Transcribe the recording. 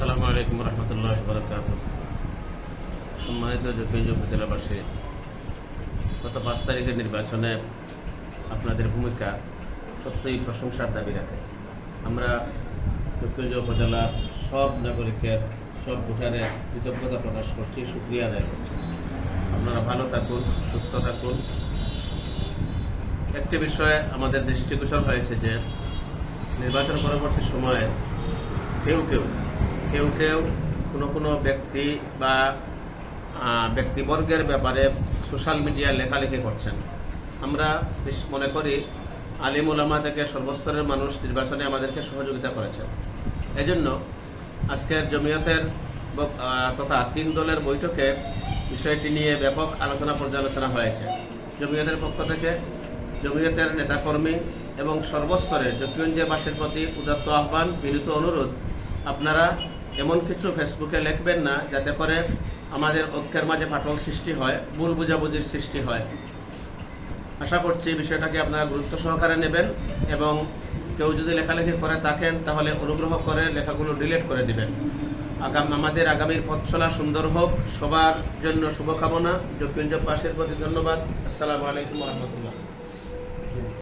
আসসালামু আলাইকুম রহমতুল্লাহ বরকাত সম্মানিত জকিগঞ্জ উপজেলাবাসী গত পাঁচ তারিখের নির্বাচনে আপনাদের ভূমিকা সত্যই প্রশংসার দাবি রাখে। আমরা জকিগঞ্জ উপজেলার সব নাগরিকের, সব ভোটারের কৃতজ্ঞতা প্রকাশ করছি সুক্রিয়া আদায় করছি। আপনারা ভালো থাকুন, সুস্থ থাকুন। একটি বিষয়ে আমাদের দৃষ্টিগোচর হয়েছে যে, নির্বাচন পরবর্তী সময়ে কেউ কেউ কেউ কেউ কোনো কোনো ব্যক্তি বা ব্যক্তিবর্গের ব্যাপারে সোশ্যাল মিডিয়ায় লেখালেখি করছেন। আমরা মনে করি আলিম ওলামা থেকে সর্বস্তরের মানুষ নির্বাচনে আমাদেরকে সহযোগিতা করেছেন। এজন্য আজকের জমিয়তের তথা তিন দলের বৈঠকে বিষয়টি নিয়ে ব্যাপক আলোচনা পর্যালোচনা হয়েছে। জমিয়তের পক্ষ থেকে জমিয়তের নেতাকর্মী এবং সর্বস্তরের জকিগঞ্জবাসীর প্রতি উদাত্ত আহ্বান, বিনীত অনুরোধ। আপনারা এমন কিছু ফেসবুকে লিখবেন না, যাতে করে আমাদের ঐক্যের মাঝে ফাটল সৃষ্টি হয়, ভুল বুঝাবুঝির সৃষ্টি হয়। আশা করছি বিষয়টাকে আপনারা গুরুত্ব সহকারে নেবেন এবং কেউ যদি লেখালেখি করে থাকেন, তাহলে অনুগ্রহ করে লেখাগুলো ডিলিট করে দিবেন। আগাম, আমাদের আগামীর পথ চলা সুন্দর হোক। সবার জন্য শুভকামনা। জকিগঞ্জবাসীর প্রতি ধন্যবাদ। আসসালামু আলাইকুম রহমতুল্লাহ।